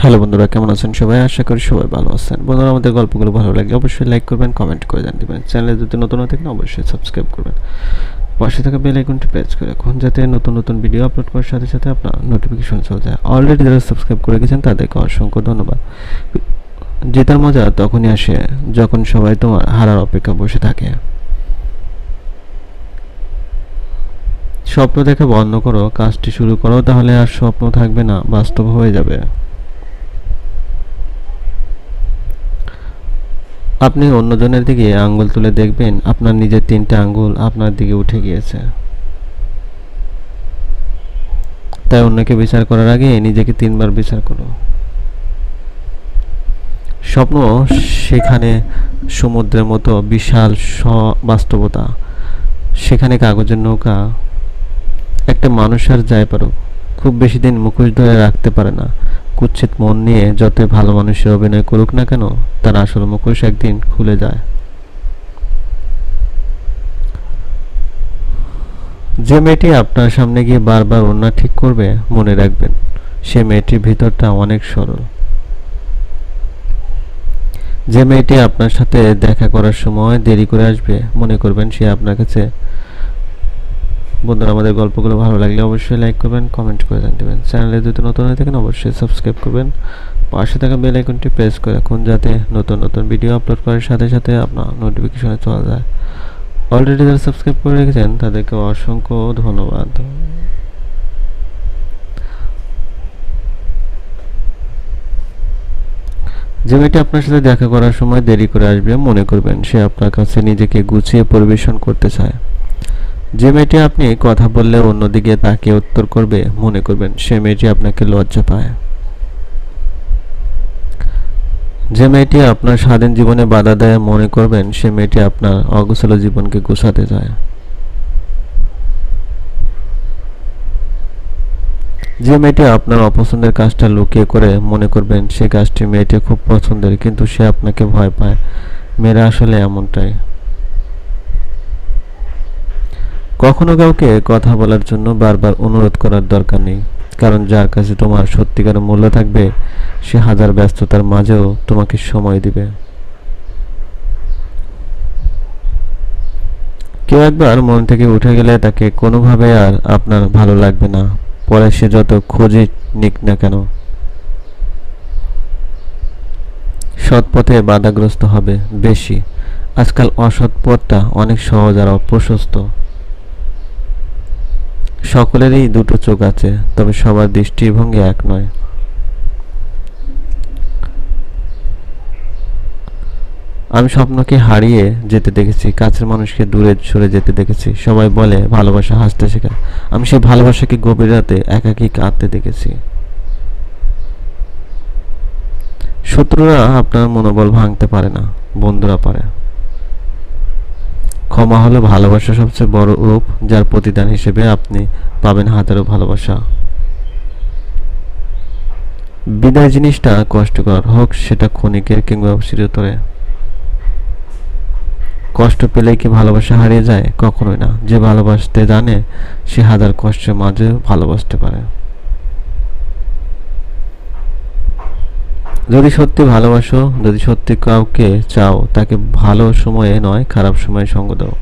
Hello বন্ধুরা, কেমন আছেন সবাই? আশা করি সবাই ভালো আছেন। বন্ধুরা, আমাদের গল্পগুলো ভালো লাগলে অবশ্যই লাইক করবেন কমেন্ট করে জানিয়ে দেবেন। চ্যানেলে যদি নতুন হয়ে থাকেন, অবশ্যই সাবস্ক্রাইব করবেন। পাশে থাকা বেল আইকনটি প্রেস করে রাখুন, যাতে নতুন নতুন ভিডিও আপলোড করার সাথে সাথে আপনার নোটিফিকেশন চলে যায়। অলরেডি যারা সাবস্ক্রাইব করে গেছেন, তাদেরকে অসংখ্য ধন্যবাদ। জেতার মজা তখনই আসে যখন সবাই তোমার হারার অপেক্ষা বসে থাকে। স্বপ্ন দেখা বন্ধ করো, কাজটি শুরু করো, তাহলে আর স্বপ্ন থাকবে না, বাস্তব হয়ে যাবে। আপনি অন্যজনের দিকে আঙ্গুল তুলে দেখবেন, আপনার নিজের তিনটে আঙ্গুল আপনার দিকে উঠে গিয়েছে। তাই অন্যকে বিচার করার আগে নিজেকে তিনবার বিচার করো। স্বপ্ন সেখানে সমুদ্রের মতো বিশাল বাস্তবতা। সেখানে কাগজের নৌকা। একটা মানুষ আর যায় পারুক। খুব বেশি দিন মুখোশ ধরে রাখতে পারে না। কুচ্ছিত মন নিয়ে যতই ভালো মানুষের অভিনয় করুক না কেন, তার আসল মুখোশ একদিন খুলে যায়। যে মেয়েটি আপনার সামনে গিয়ে বারবার ওনা ঠিক করবে, মনে রাখবেন, সে মেয়েটির ভিতরটা অনেক সরল। যে মেয়েটি আপনার সাথে দেখা করার সময় দেরি করে আসবে, মনে করবেন সে আপনার কাছে বন্ধুরা, আমাদের গল্পগুলো ভালো লাগলে অবশ্যই লাইক করবেন কমেন্ট করে জানিয়ে দেবেন চ্যানেলে যদি নতুন হয়ে থাকেন, অবশ্যই সাবস্ক্রাইব করবেন। পাশে থাকা বেল আইকনটি প্রেস করে রাখুন, যাতে নতুন নতুন ভিডিও আপলোড করার সাথে সাথে আপনার নোটিফিকেশনে চলে যায়। অলরেডি যারা সাবস্ক্রাইব করে রেখেছেন, তাদেরকে অসংখ্য ধন্যবাদ। যে মেয়েটি আপনার সাথে দেখা করার সময় দেরি করে আসবে, মনে করবেন সে আপনার কাছে নিজেকে গুছিয়ে পরিবেশন করতে চায়। যে মেয়েটি আপনি কথা বললে অন্যদিকে তাকে উত্তর করবে, মনে করবেন সে মেয়েটি আপনাকে লজ্জা পায়। যে মেয়েটি আপনার স্বাধীন জীবনে বাধা দেয়, মনে করবেন সে মেয়েটি আপনার অগোছালো জীবনকে গুছাতে চায়। যে মেয়েটি আপনার অপছন্দের কাজটা লুকিয়ে করে, মনে করবেন সে কাজটি মেয়েটি খুব পছন্দের, কিন্তু সে আপনাকে ভয় পায়। মেয়েরা আসলে এমনটাই। কখনো কাউকে কথা বলার জন্য বারবার অনুরোধ করার দরকার নেই, কারণ যার কাছে তোমার সত্যিকার মূল্য থাকবে, সে হাজার ব্যস্ততার মাঝেও তোমাকে সময় দিবে। কেউ একবার মন থেকে উঠে গেলে তাকে কোনোভাবে আর আপনার ভালো লাগবে না, পরে সে যত খোঁজে নিক না কেন, সৎ পথে বাধাগ্রস্ত হবে বেশি। আজকাল অসৎ পথটা অনেক সহজ আর অপ্রশস্ত। সকলেরই দুটো চোখ আছে, তবে সবার দৃষ্টিভঙ্গি এক নয়। আমি স্বপ্নকে হারিয়ে যেতে দেখেছি, কাছের মানুষকে দূরে সরে যেতে দেখেছি। সবাই বলে, ভালোবাসা হাসতে শেখায় আমি সেই ভালোবাসাকে গভীর রাতে একাকি কাঁদতে দেখেছি। শত্রুরা আপনার মনোবল ভাঙতে পারে না, বন্ধুরা পারে। ক্ষমা হলো ভালোবাসা সবচেয়ে বড় রূপ যার প্রতিদান হিসেবে আপনি পাবেন হাজারো ভালোবাসা। বিদায় জিনিসটা কষ্টকর হোক, সেটা ক্ষণিকের কিংবা চিরতরে কষ্ট পেলে কি ভালোবাসা হারিয়ে যায়? কখনোই না। যে ভালোবাসতে জানে, সে হাজার কষ্টের মাঝে ভালোবাসতে পারে। যদি সত্যি ভালোবাসো, যদি সত্যি কাউকে চাও, তাকে ভালো সময়ে নয়, খারাপ সময়ে সঙ্গ দাও।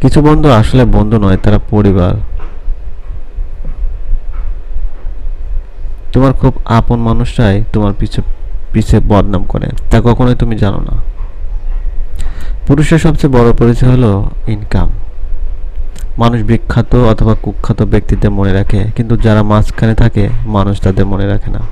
কিছু বন্ধু আসলে বন্ধু নয়, তারা পরিবার। তোমার খুব আপন মানুষটাই তোমার পিছে পিছে বদনাম করে। তা কখনোই তুমি জানো না। পুরুষের সবচেয়ে বড় পরিচয় হলো ইনকাম মানুষ বিখ্যাত অথবা কুখ্যাত ব্যক্তিদের মনে রাখে, কিন্তু যারা মাঝখানে থাকে, মানুষ তাদের মনে রাখে না।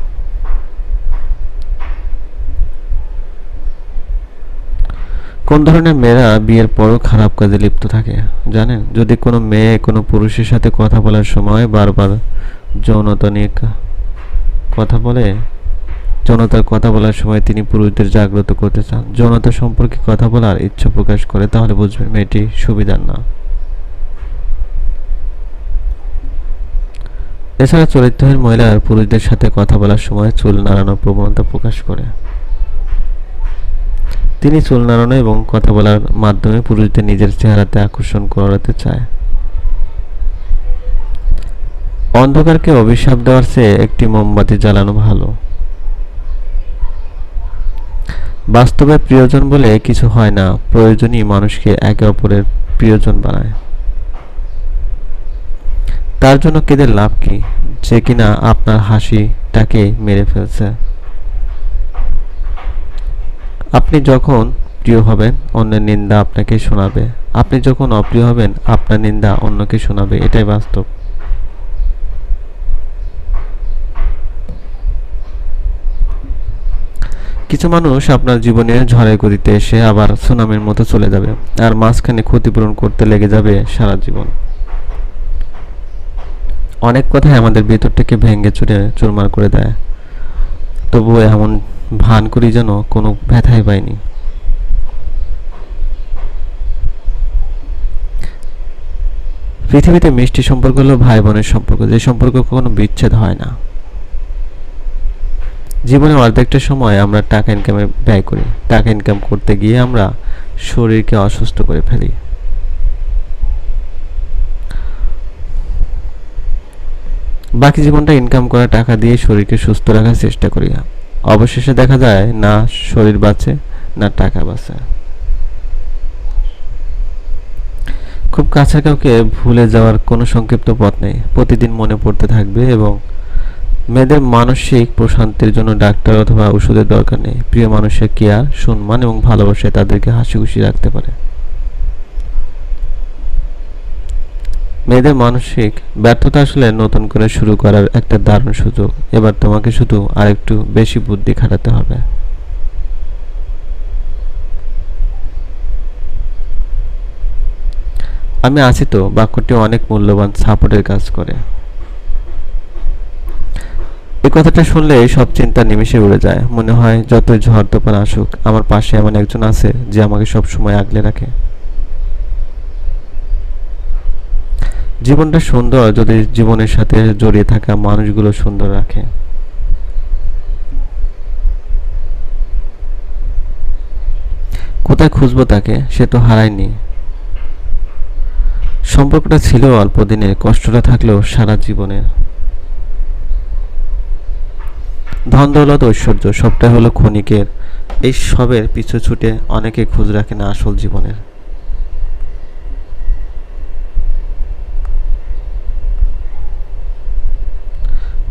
কোন ধরনের মেয়েরা বিয়ের পরও খারাপ কাজে লিপ্ত থাকে? জানেন, যদি কোনো মেয়ে কোনো পুরুষের সাথে কথা বলার সময় বারবার যৌনতা নিয়ে কথা বলে, যৌনতার কথা বলার সময় তিনি পুরুষদের জাগ্রত করতে চান, যৌনতা সম্পর্কে কথা বলার ইচ্ছা প্রকাশ করে, তাহলে বুঝবেন মেয়েটি সুবিধার না। এছাড়া চরিত্রহীন মহিলার পুরুষদের সাথে কথা বলার সময় চুল নাড়ানোর প্রবণতা প্রকাশ করে। তিনি চুল নাড়ানো এবং কথা বলার মাধ্যমে পুরুষদের নিজের চেহারাতে আকর্ষণ করাতে চায়। অন্ধকারকে অভিশাপ দেওয়ার চেয়ে একটি মোমবাতি জ্বালানো ভালো। বাস্তবে প্রিয়জন বলে কিছু হয় না, প্রয়োজনই মানুষকে একে অপরের প্রিয়জন বানায়। তার জন্য কেঁদে লাভ কি? যে কিনা আপনার হাসিটাকে মেরে ফেলছে। আপনি যখন প্রিয় হবেন, অন্যের নিন্দা আপনাকে শোনাবে। আপনি যখন অপ্রিয় হবেন, আপনার নিন্দা অন্যকে শোনাবে। এটাই বাস্তব। কিছু মানুষ আপনার জীবনে ঝড়ে গতিতে এসে আবার সুনামির মতো চলে যাবে। আর মাঝখানে ক্ষতিপূরণ করতে লেগে যাবে সারা জীবন। অনেক কথাই আমাদের ভেতরটাকে ভেঙে চুরে চুরমার করে দেয়। তবুও এমন ভান করি যেন কোনো ব্যথাই পাইনি পৃথিবীতে মিষ্টি সম্পর্ক হলো ভাই বোনের সম্পর্ক, যে সম্পর্ক কখনো বিচ্ছেদ হয় না। জীবনে অর্ধেকটা সময় আমরা টাকা ইনকামে ব্যয় করি। টাকা ইনকাম করতে গিয়ে আমরা শরীরকে অসুস্থ করে ফেলি। বাকি জীবনটা ইনকাম করা টাকা দিয়ে শরীরকে সুস্থ রাখার চেষ্টা করি অবশেষে দেখা যায়, না শরীর বাঁচে, না টাকা বাঁচে। খুব কাছের কাউকে ভুলে যাওয়ার কোনো সংক্ষিপ্ত পথ নেই। প্রতিদিন মনে পড়তে থাকবে এবং মেয়েদের মানসিক প্রশান্তির জন্য ডাক্তার অথবা ওষুধের দরকার নেই। প্রিয় মানুষের কেয়ার সম্মান এবং ভালোবাসায় তাদেরকে হাসি খুশি রাখতে পারে। মেয়েদের মানসিক ব্যর্থতা আসলে নতুন করে শুরু করার একটা দারুণ সুযোগ। এবার তোমাকে শুধু আরেকটু বেশি বুদ্ধি খাটাতে হবে। আমি আছি তো, বাক্যটি অনেক মূল্যবান সাপোর্টের কাজ করে। এই কথাটা শুনলে সব চিন্তা নিমিশে উড়ে যায়। মনে হয় যতই ঝড় তোফান আসুক, আমার পাশে এমন একজন আছে যে আমাকে সব সময় আগলে রাখে। জীবনটা সুন্দর যদি জীবনের সাথে জড়িয়ে থাকা মানুষগুলো সুন্দর রাখে। কোথায় খুঁজবো তাকে? সে তো হারায়নি। সম্পর্কটা ছিল অল্প দিনের কষ্টটা থাকলেও সারা জীবনের ধন, দৌলত, ঐশ্বর্য সবটাই হলো ক্ষণিকের। এই সবের পিছু ছুটে অনেকে খোঁজ রাখে না আসল জীবনের।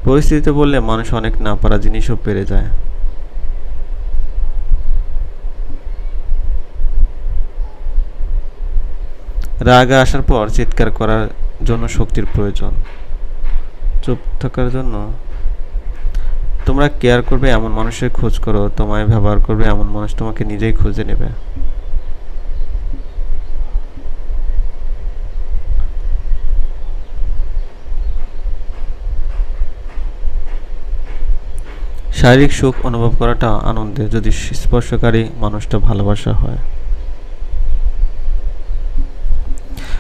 পরিস্থিতিতে বললে মানুষ অনেক না পারা জিনিসও পেরে যায়। রাগে আসার পর চিৎকার করার জন্য শক্তির প্রয়োজন। চুপ থাকার জন্য। তোমরা কেয়ার করবে এমন মানুষের খোঁজ করো, তোমায় ব্যবহার করবে এমন মানুষ তোমাকে নিজেই খুঁজে নেবে। শারীরিক সুখ অনুভব করাটা আনন্দে যদি স্পর্শকারী মানুষটা ভালোবাসা হয়।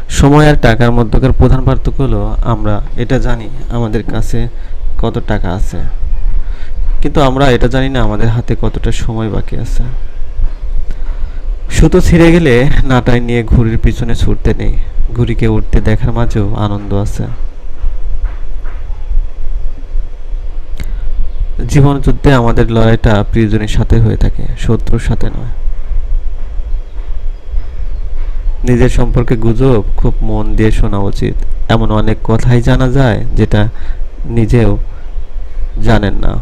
সময় আর টাকার মধ্যকার প্রধান পার্থক্য হলো, আমরা এটা জানি আমাদের কাছে কত টাকা আছে। কিন্তু আমরা এটা জানি না আমাদের হাতে কতটা সময় বাকি আছে। সুতো ছিঁড়ে গেলে নাটাই নিয়ে ঘুড়ির পিছনে ছুটতে নেই। ঘুড়িকে উঠতে দেখার মাঝেও আনন্দ আছে। জীবন যুদ্ধে আমাদের লড়াইটা প্রিয়জনের সাথে হয়ে থাকে, শত্রুর সাথে নয়। নিজের সম্পর্কে গুজব খুব মন দিয়ে শোনা উচিত। এমন অনেক কথাই জানা যায় যেটা নিজেও জানেন না।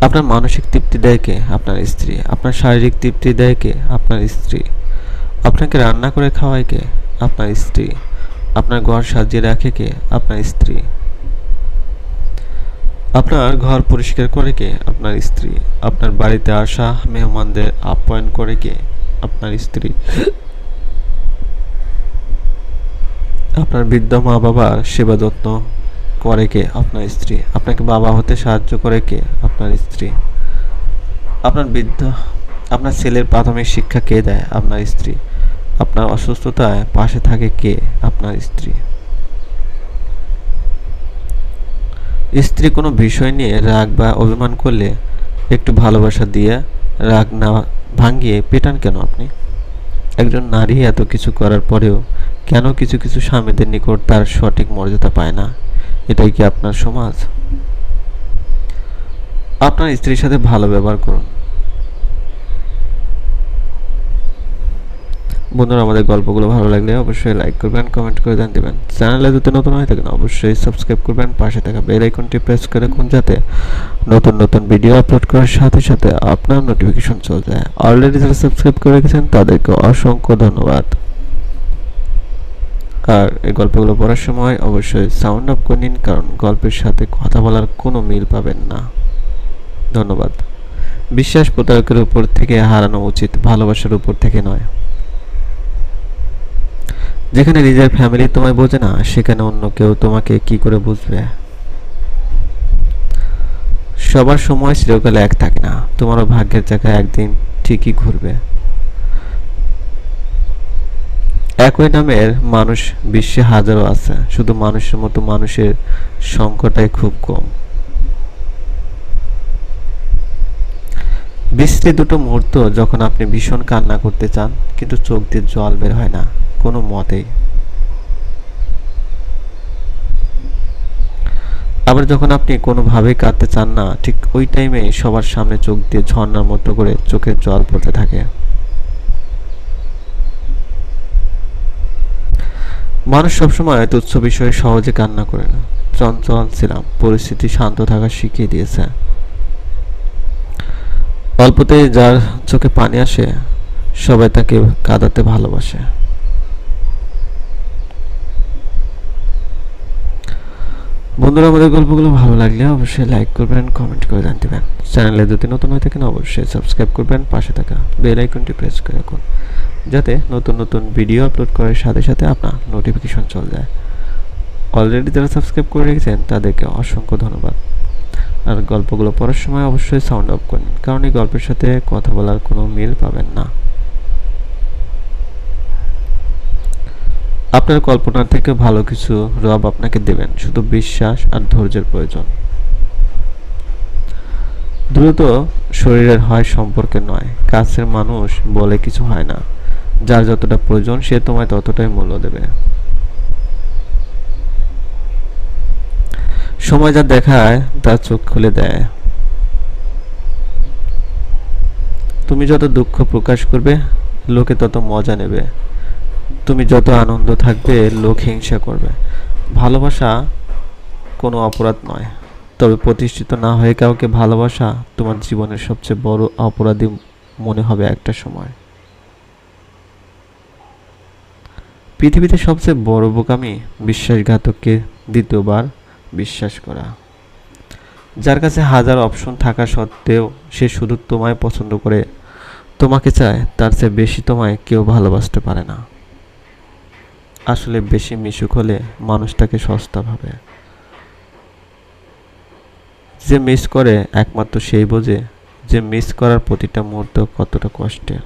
আপনার মানসিক তৃপ্তি দেয় কে? আপনার স্ত্রী। আপনার শারীরিক তৃপ্তি দেয় কে? আপনার স্ত্রী। আপনাকে রান্না করে খাওয়ায় কে? আপনার স্ত্রী। আপনার ঘর সাজিয়ে রাখে কে? আপনার স্ত্রী। আপনার ঘর পরিষ্কার করে কে? আপনার স্ত্রী। আপনার বাড়িতে আসা মেহমানদের আপ্যায়ন করে কে? আপনার স্ত্রী। আপনার বৃদ্ধ মা বাবার সেবা যত্ন করে কে? আপনার স্ত্রী। আপনাকে বাবা হতে সাহায্য করে কে? আপনার স্ত্রী। আপনার বৃদ্ধ, আপনার ছেলের প্রাথমিক শিক্ষা কে দেয়? আপনার স্ত্রী। আপনার অসুস্থতায় পাশে থাকে কে? আপনার স্ত্রী। স্ত্রী কোনো বিষয় নিয়ে রাগ বা অভিমান করলে একটু ভালোবাসা দিয়ে রাগ না ভাঙিয়ে পেটান কেন আপনি? একজন নারী এত কিছু করার পরেও কেন কিছু কিছু স্বামীদের নিকট তার সঠিক মর্যাদা পায় না? এটাই কি আপনার সমাজ? আপনার স্ত্রীর সাথে ভালো ব্যবহার করুন। বন্ধুরা, আমাদের গল্পগুলো ভালো লাগলে অবশ্যই লাইক করবেন কমেন্ট করে জান দেবেন চ্যানেলে যদি নতুন হয়ে থাকেন, অবশ্যই সাবস্ক্রাইব করবেন, পাশে থাকা বেল আইকনটি প্রেস করে রাখুন যাতে নতুন নতুন ভিডিও আপলোড করার সাথে সাথে আপনার নোটিফিকেশন চলে যায়। অলরেডি যারা সাবস্ক্রাইব করে রেখেছেন, তাদেরকে অসংখ্য ধন্যবাদ। আর এই গল্পগুলো পড়ার সময় অবশ্যই সাউন্ড অফ করে নিন, কারণ গল্পের সাথে কথা বলার কোনো মিল পাবেন না। ধন্যবাদ। বিশ্বাস প্রতারকের উপর থেকে হারানো উচিত, ভালোবাসার উপর থেকে নয়। যেখানে নিজের ফ্যামিলি তোমায় বোঝে না, সেখানে অন্য কেউ তোমাকে কি করে বুঝবে? সবার সময় চিরকালে এক থাকে না, তোমারও ভাগ্যের জায়গায় একদিন ঠিকই ঘুরবে। একই নামের মানুষ বিশ্বে হাজারো আছে, শুধু মানুষের মতো মানুষের সংখ্যাটাই খুব কম। বিশ্রী দুটো মুহূর্ত যখন আপনি ভীষণ কান্না করতে চান, কিন্তু চোখ দিয়ে জল বের হয় না। কোনো মতেই। আবার যখন আপনি কোনোভাবেই কাঁদতে চান না, ঠিক ওই টাইমে সবার সামনে চোখ দিয়ে ঝর্ণার মতো করে চোখের জল পড়তে থাকে। মানুষ সবসময় তুচ্ছ বিষয়ে সহজে কান্না করে না। চঞ্চল ছিলাম, পরিস্থিতি শান্ত থাকা শিখিয়ে দিয়েছে। অল্পতেই যার চোখে পানি আসে, সবাই তাকে কাঁদাতে ভালোবাসে। বন্ধুরা, আমাদের গল্পগুলো ভালো লাগলে অবশ্যই লাইক করবেন কমেন্ট করে জানতে পারেন। চ্যানেলে যদি নতুন হয়ে থাকেন, অবশ্যই সাবস্ক্রাইব করবেন, পাশে থাকা বেল আইকনটি প্রেস করে রাখুন, যাতে নতুন নতুন ভিডিও আপলোড করার সাথে সাথে আপনার নোটিফিকেশন চলে যায়। অলরেডি যারা সাবস্ক্রাইব করে রেখেছেন, তাদেরকে অসংখ্য ধন্যবাদ। আর গল্পগুলো পড়ার সময় অবশ্যই সাউন্ড অফ করুন, কারণ এই গল্পের সাথে কথা বলার কোনো মিল পাবেন না। আপনার কল্পনার থেকে ভালো কিছু রব আপনাকে দেবেন, শুধু বিশ্বাস আর ধৈর্যের প্রয়োজন। দ্রুত শরীরের হয় সম্পর্কে নয়, কাছের মানুষ বলে কিছু হয় না। যার যতটা প্রয়োজন, সে তোমায় ততটাই মূল্য দেবে। সময় যা দেখায় তার চোখ খুলে দেয়। তুমি যত দুঃখ প্রকাশ করবে, লোকে তত মজা নেবে। তুমি যত আনন্দ থাকবে, লোক হিংসা করবে। ভালোবাসা কোনো অপরাধ নয়। তবে প্রতিষ্ঠিত না হয়ে কাউকে ভালোবাসা তোমার জীবনের সবচেয়ে বড় অপরাধী মনে হবে একটা সময়। পৃথিবীতে সবচেয়ে বড় বোকামি বিশ্বাসঘাতককে দ্বিতীয়বার বিশ্বাস করা। যার কাছে হাজার অপশন থাকা সত্ত্বেও সে শুধু তোমায় পছন্দ করে। তোমাকে চায় তার চেয়ে বেশি তোমায় কেউ ভালোবাসতে পারে না। আসলে বেশি মিশুক হলে মানুষটাকে সস্তা ভাবে। যে মিস করে একমাত্র সেই বোঝে যে মিস করার প্রতিটা মুহূর্ত কতটা কষ্টের।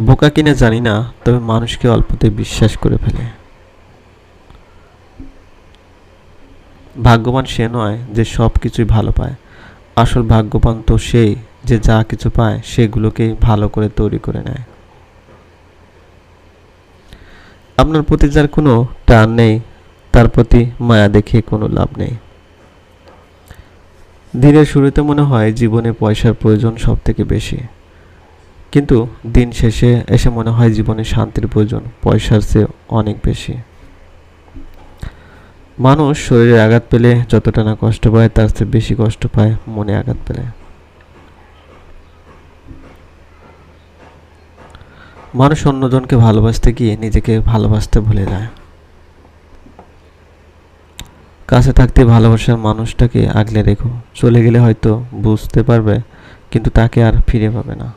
বোকা কিনে জানি না, তবে মানুষকে অল্পতে বিশ্বাস করে ফেলে। ভাগ্যবান সে নয় যে সব কিছুই ভালো পায়। আসল ভাগ্যবান তো সেই যে যা কিছু পায় সেগুলোকেই ভালো করে তৈরি করে নেয়। আপনার প্রতি যার কোনো টান নেই, তার প্রতি মায়া দেখে কোনো লাভ নেই। দিনের শুরুতে মনে হয় জীবনে পয়সার প্রয়োজন সব থেকে বেশি। কিন্তু দিন শেষে এসে মনে হয় জীবনে শান্তির প্রয়োজন পয়সার চেয়ে অনেক বেশি। মানুষ শরীরে আঘাত পেলে যতটা না কষ্ট পায়, তার চেয়ে বেশি কষ্ট পায় মনে আঘাত পেলে। মানুষ অন্যজনকে ভালোবাসতে গিয়ে নিজেকে ভালোবাসতে ভুলে যায়। কাছে থাকতে ভালোবাসার মানুষটাকে আগলে রেখো। চলে গেলে হয়তো বুঝতে পারবে, কিন্তু তাকে আর ফিরে পাবে না।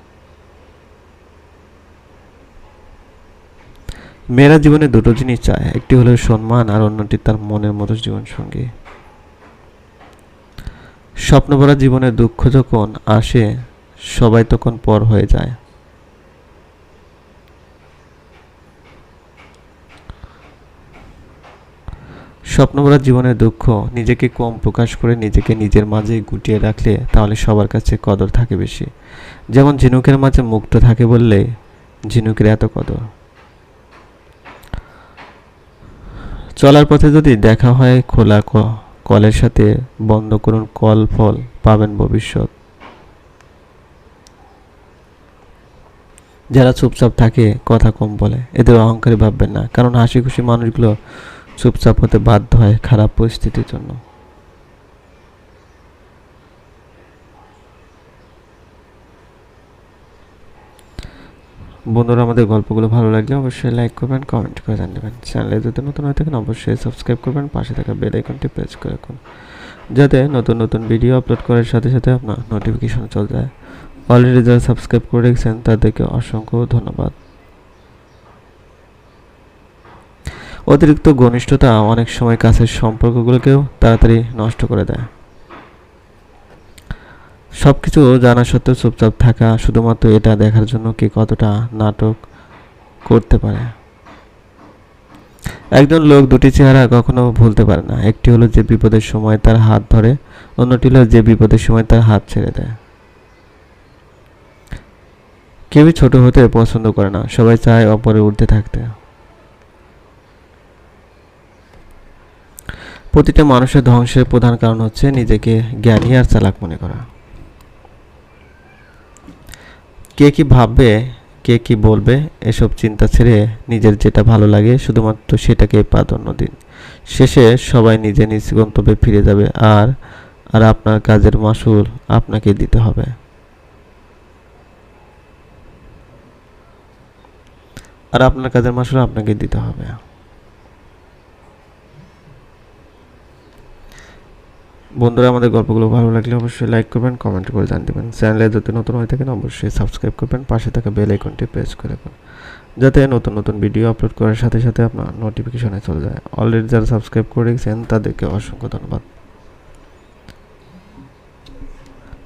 মেয়েরা জীবনে দুটো জিনিস চায়, একটি হলো সম্মান আর অন্যটি তার মনের মতো জীবন সঙ্গী স্বপ্ন ভরা জীবনে দুঃখ যখন আসে, সবাই তখন পর হয়ে যায়। স্বপ্নভরা জীবনের দুঃখ নিজেকে কম প্রকাশ করে নিজেকে নিজের মাঝেই গুটিয়ে রাখলে তাহলে সবার কাছে কদর থাকে বেশি। যেমন ঝিনুকের মাঝে মুক্ত থাকে বললে ঝিনুকের এত কদর। চলার পথে যদি দেখা হয় খোলা কলের সাথে বন্ধ করুন কল ফল পাবেন ভবিষ্যৎ। যারা চুপচাপ থাকে কথা কম বলে, এদের অহংকারী ভাববেন না, কারণ হাসি খুশি মানুষগুলো চুপচাপ হতে বাধ্য হয় খারাপ পরিস্থিতির জন্য। বন্ধুরা, আমাদের গল্পগুলো ভালো লাগলে অবশ্যই লাইক করবেন, কমেন্ট করে জানাবেন। চ্যানেলে যদি নতুন হয়ে থাকেন, অবশ্যই সাবস্ক্রাইব করবেন, পাশে থাকা বেল আইকনটি প্রেস করে রাখুন। যাতে নতুন নতুন ভিডিও আপলোড করার সাথে সাথে আপনার নোটিফিকেশন চলে যায়। অলরেডি যারা সাবস্ক্রাইব করে রেখেছেন, তাদেরকে অসংখ্য ধন্যবাদ। অতিরিক্ত ঘনিষ্ঠতা অনেক সময় কাছের সম্পর্কগুলোকেও তাড়াতাড়ি নষ্ট করে দেয়। সব কিছু জানা সত্ত্বেও চুপচাপ থাকা শুধুমাত্র এটা দেখার জন্য কে কতটা নাটক করতে পারে। একজন লোক দুটি চেহারা কখনো ভুলতে পারে না। একটি হলো যে বিপদের সময় তার হাত ধরে, অন্যটি হলো যে বিপদের সময় তার হাত ছেড়ে দেয়। কেউই ছোট হতে পছন্দ করে না। সবাই চায় অপরে উঠতে থাকতে। প্রতিটা মানুষের ধ্বংসের প্রধান কারণ হচ্ছে নিজেকে জ্ঞানী আর চালাক মনে করা। কে কি ভাববে, কে কি বলবে, এসব চিন্তা ছেড়ে নিজের যেটা ভালো লাগে শুধুমাত্র সেটাকে প্রাধান্য দিন শেষে সবাই নিজে নিজ গন্তব্যে ফিরে যাবে আর আর আপনার কাজের মাসুল আপনাকে দিতে হবে। আর আপনার কাজের মাসুল আপনাকে দিতে হবে। বন্ধুরা, আমাদের গল্পগুলো ভালো লাগলে অবশ্যই লাইক করবেন কমেন্ট করে জান দেবেন চ্যানেলে যদি নতুন হয়ে থাকেন, অবশ্যই সাবস্ক্রাইব করবেন, পাশে থাকা বেল আইকনটি প্রেস করে রাখুন, যাতে নতুন নতুন ভিডিও আপলোড করার সাথে সাথে আপনার নোটিফিকেশনে চলে যায়। অলরেডি যারা সাবস্ক্রাইব করে রেখেছেন, তাদেরকে অসংখ্য ধন্যবাদ।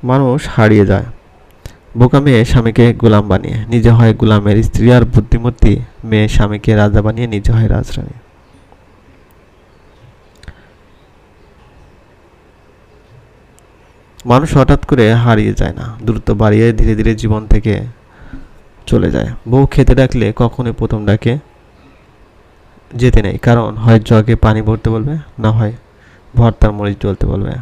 মানুষ হারিয়ে যায়। বোকা মেয়ে স্বামীকে গোলাম বানিয়ে, নিজে হয় গোলামের স্ত্রী, আর বুদ্ধিমতী মেয়ে স্বামীকে রাজা বানিয়ে, নিজে হয় রাজরানী। মানুষ হঠাৎ করে হারিয়ে যায় না, দ্রুত বাড়িয়ে ধীরে ধীরে জীবন থেকে চলে যায়। বউ খেতে ডাকলে কখনোই প্রথম ডাকে যেতে নেই, কারণ হয় জগে পানি ভরতে বলবে, না হয় ভর্তার মরিচ ডলতে বলবে।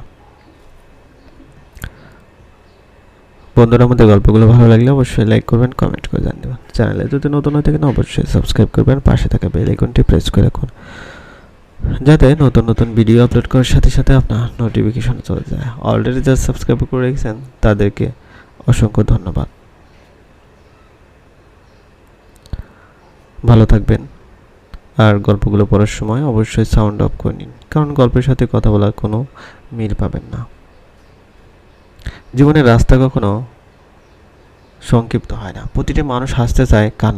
বন্ধুরা, আমাদের গল্পগুলো ভালো লাগলে অবশ্যই লাইক করবেন কমেন্ট করে জানিয়ে দেবেন। চ্যানেলে যদি নতুন হয়ে থাকেন, অবশ্যই সাবস্ক্রাইব করবেন, পাশে থাকা বেল আইকনটি প্রেস করে রাখুন। যাতে নতুন নতুন ভিডিও আপলোড করার সাথে সাথে আপনার নোটিফিকেশন চলে যায়। অলরেডি যারা সাবস্ক্রাইব করে রেখেছেন, তাদেরকে অসংখ্য ধন্যবাদ। ভালো থাকবেন। আর গল্পগুলো পড়ার সময় অবশ্যই সাউন্ড অফ করে নিন, কারণ গল্পের সাথে কথা বলার কোনো মিল পাবেন না। জীবনের রাস্তা কখনো সংক্ষিপ্ত হয় না। প্রতিটি মানুষ হাসতে চায়, কান্না